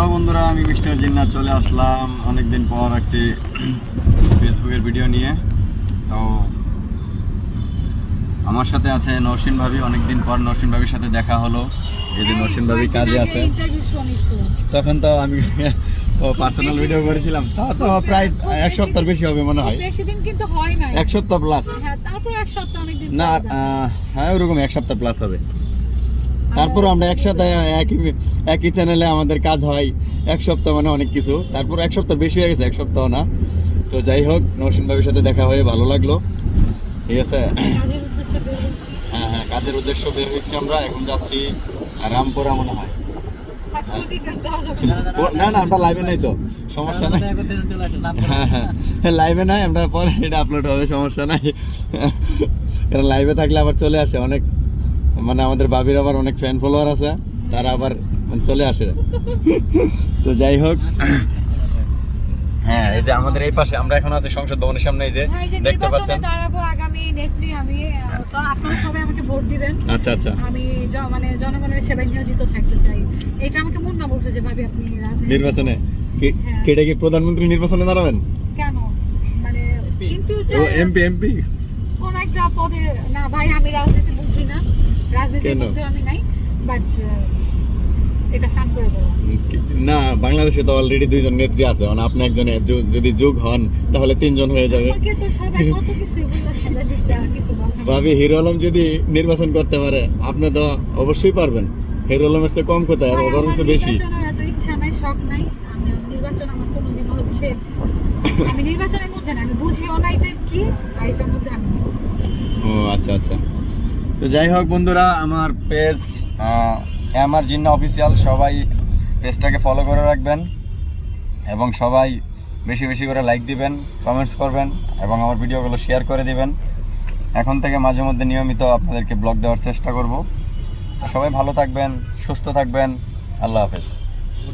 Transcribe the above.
Hello বন্ধুরা আমি mister জিন্নাত চলে আসলাম অনেকদিন পর একটি ফেসবুকের ভিডিও নিয়ে। তো আমার সাথে আছে নৌসিন ভাবি অনেকদিন পর নৌসিন ভাবির সাথে দেখা হলো। যদি নৌসিন ভাবি কাজে আছে। তখন তো আমি পার্সোনাল ভিডিও করেছিলাম। তা তো প্রায় এক সপ্তাহ বেশি হবে মনে হয়। বেশি দিন কিন্তু হয় না এক সপ্তাহ প্লাস হ্যাঁ তারপর এক সপ্তাহ অনেক দিন না হ্যাঁ ওরকম এক সপ্তাহ প্লাস হবে। তারপর আমরা একসাথে একই একই চ্যানেলে আমাদের কাজ হয়। এক সপ্তাহ মানে অনেক কিছু। তারপর এক সপ্তাহ বেশি হয়ে গেছে এক সপ্তাহ না। তো যাই হোক নৌসিন ভাবির সাথে দেখা হয়ে ভালো লাগল। ঠিক আছে? কাজের উদ্দেশ্যে বের হয়েছি। হ্যাঁ হ্যাঁ কাজের উদ্দেশ্য বের হয়েছি আমরা। এখন যাচ্ছি রামপুরা মনে হয়। যাবে। না। না আমরা লাইভে নাই তো। সমস্যা নাই। হ্যাঁ হ্যাঁ। লাইভে নাই আমরা পরে এটা আপলোড হবে সমস্যা নাই। কারণ লাইভে থাকলে আবার চলে আসে অনেক। মানে আমাদের বাবির আবার অনেক ফ্যান ফলোয়ার আছে তারা আবার মানে চলে আসে। তো যাই হোক। হ্যাঁ এই যে আমাদের এই পাশে আমরা এখন আছি সংসদ ভবনের সামনে এই যে হ্যাঁ, দেখতে পাচ্ছেন। দাঁড়াবো আগামী নেত্রী আমি তো আপনারা সবাই আমাকে ভোট দিবেন। আচ্ছা আচ্ছা। আমি মানে জনগণের সেবায় নিয়োজিত থাকতে চাই। এটা আমাকে মুন্না বলছে যে ভাবি আপনি রাজনীতি নির্বাচনে? হ্যাঁ। কেটে কি প্রধানমন্ত্রী নির্বাচনে দাঁড়াবেন? কেন? মানে ইন ফিউচার এমপি এমপি কোন একটা পদে না ভাই আমি রাজনীতি রাজনীতির কেন? মধ্যে আমি নাই বাট এটা ফান করে বললাম। না বাংলাদেশে তো অলরেডি দুইজন নেত্রী আছে মানে আপনি একজনে যদি যোগ হন তাহলে তিনজন হয়ে যাবে। ভাবি হিরো আলম যদি নির্বাচন করতে পারে আপনি তো অবশ্যই পারবেন। হিরো আলমের চেয়ে কম কোথায় বরঞ্চ বেশি। ইচ্ছা নাই শখ নাই। নির্বাচন আমার কোনোদিন হচ্ছে আমি নির্বাচনের মধ্যে না আমি বুঝিও না এটা কি আর এটার মধ্যে আমি ও আচ্ছা আচ্ছা। তো যাই হোক বন্ধুরা, আমার পেজ আমার জিন্না অফিসিয়াল সবাই পেজটাকে ফলো করে রাখবেন এবং সবাই বেশি বেশি করে লাইক দিবেন কমেন্টস করবেন এবং আমার ভিডিওগুলো শেয়ার করে দিবেন। এখন থেকে মাঝে মধ্যে নিয়মিত আপনাদেরকে ব্লগ দেওয়ার চেষ্টা করব। সবাই ভালো থাকবেন, সুস্থ থাকবেন। আল্লাহ হাফেজ।